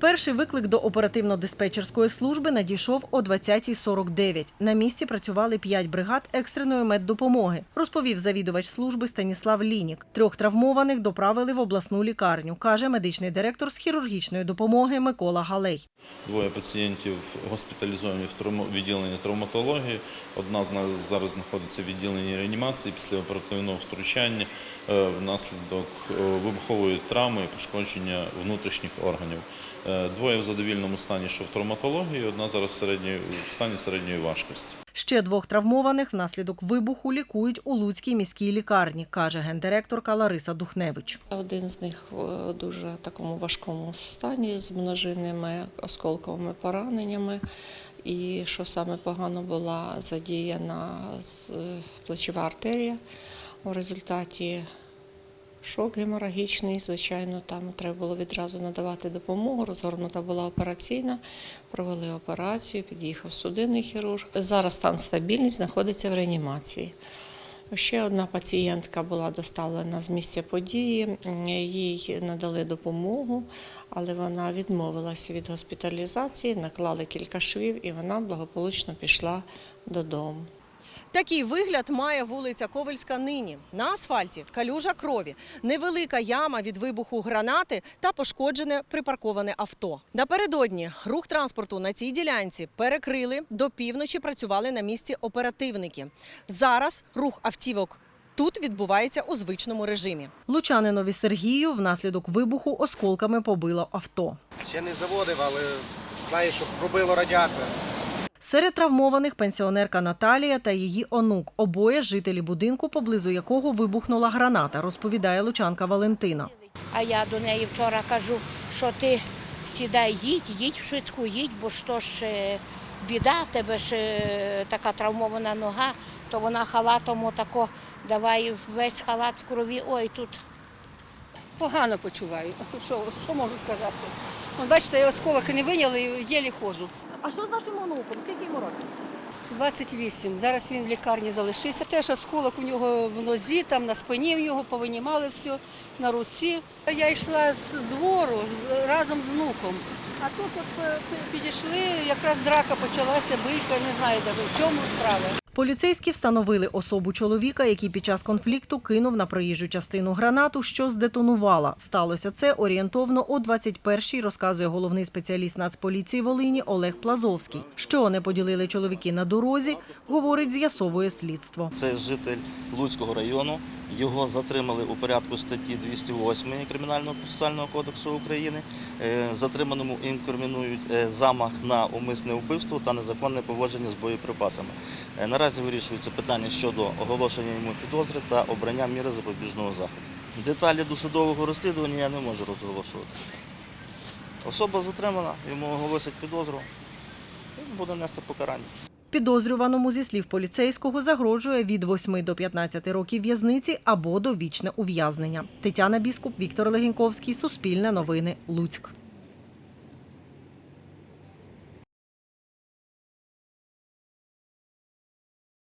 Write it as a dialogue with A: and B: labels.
A: Перший виклик до оперативно-диспетчерської служби надійшов о 20.49. На місці працювали п'ять бригад екстреної меддопомоги, розповів завідувач служби Станіслав Лінік. Трьох травмованих доправили в обласну лікарню, каже медичний директор з хірургічної допомоги Микола Галей.
B: Двоє пацієнтів госпіталізовані в відділенні травматології. Одна з нас зараз знаходиться в відділенні реанімації після оперативного втручання е, внаслідок е, вибухової травми і пошкодження внутрішніх органів. Е, Двоє в задовільному стані, що в травматології, одна зараз в стані середньої важкості.
A: Ще двох травмованих внаслідок вибуху лікують у Луцькій міській лікарні, каже гендиректорка Лариса Духневич.
C: Один з них в дуже такому важкому стані з множинними осколковими пораненнями. І що саме погано була задіяна з- е, плечова артерія. У результаті шок геморагічний. Звичайно, там треба було відразу надавати допомогу. Розгорнута була операційна, провели операцію, під'їхав судинний хірург. Зараз стан стабільний, знаходиться в реанімації. Ще одна пацієнтка була доставлена з місця події. Їй надали допомогу, але вона відмовилася від госпіталізації, наклали кілька швів і вона благополучно пішла додому.
A: Такий вигляд має вулиця Ковельська нині. На асфальті калюжа крові, невелика яма від вибуху гранати та пошкоджене припарковане авто. Напередодні рух транспорту на цій ділянці перекрили. До півночі працювали на місці оперативники. Зараз рух автівок. Тут відбувається у звичному режимі. Лучанинові Сергію внаслідок вибуху осколками побило авто.
D: Ще не заводив, але знаю, що пробило радіатор.
A: Серед травмованих пенсіонерка Наталія та її онук, обоє жителі будинку, поблизу якого вибухнула граната, розповідає лучанка Валентина.
E: А я до неї вчора кажу, що ти сідай, їдь, їдь в швидку, їдь, бо ж то ж е, біда, в тебе ж е, така травмована нога, то вона халатом отако, давай весь халат в крові, ой, тут
F: Погано почуваю. Що, що можу сказати? От бачите, я осколок не виняли, єлі ходжу.
A: А що з вашим онуком? Скільки йому років?
F: 28. Зараз він в лікарні залишився. Теж осколок у нього в нозі, там на спині в нього повинімали все, на руці. Я йшла з двору разом з внуком. А тут от е, підійшли, якраз драка почалася, бийка, не знаю в чому справа.
A: Поліцейські встановили особу чоловіка, який під час конфлікту кинув на проїжджу частину гранату, що здетонувала. Сталося це орієнтовно о 21-й, розказує головний спеціаліст Нацполіції Волині Олег Плазовський. Що не поділили чоловіки на дорозі, говорить, з'ясовує слідство.
G: Це житель Луцького району. Його затримали у порядку статті 208 Кримінального процесуального кодексу України. Е, Затриманому інкримінують е, замах на умисне вбивство та незаконне поводження з боєприпасами. Е, Наразі вирішується питання щодо оголошення йому підозри та обрання міри запобіжного заходу. Деталі досудового розслідування я не можу розголошувати. Особа затримана, йому оголосять підозру, він буде нести покарання.
A: Підозрюваному зі слів поліцейського загрожує від 8 до 15 років в'язниці або довічне ув'язнення. Тетяна Біскуп, Віктор Легіньковський, Суспільне новини, Луцьк.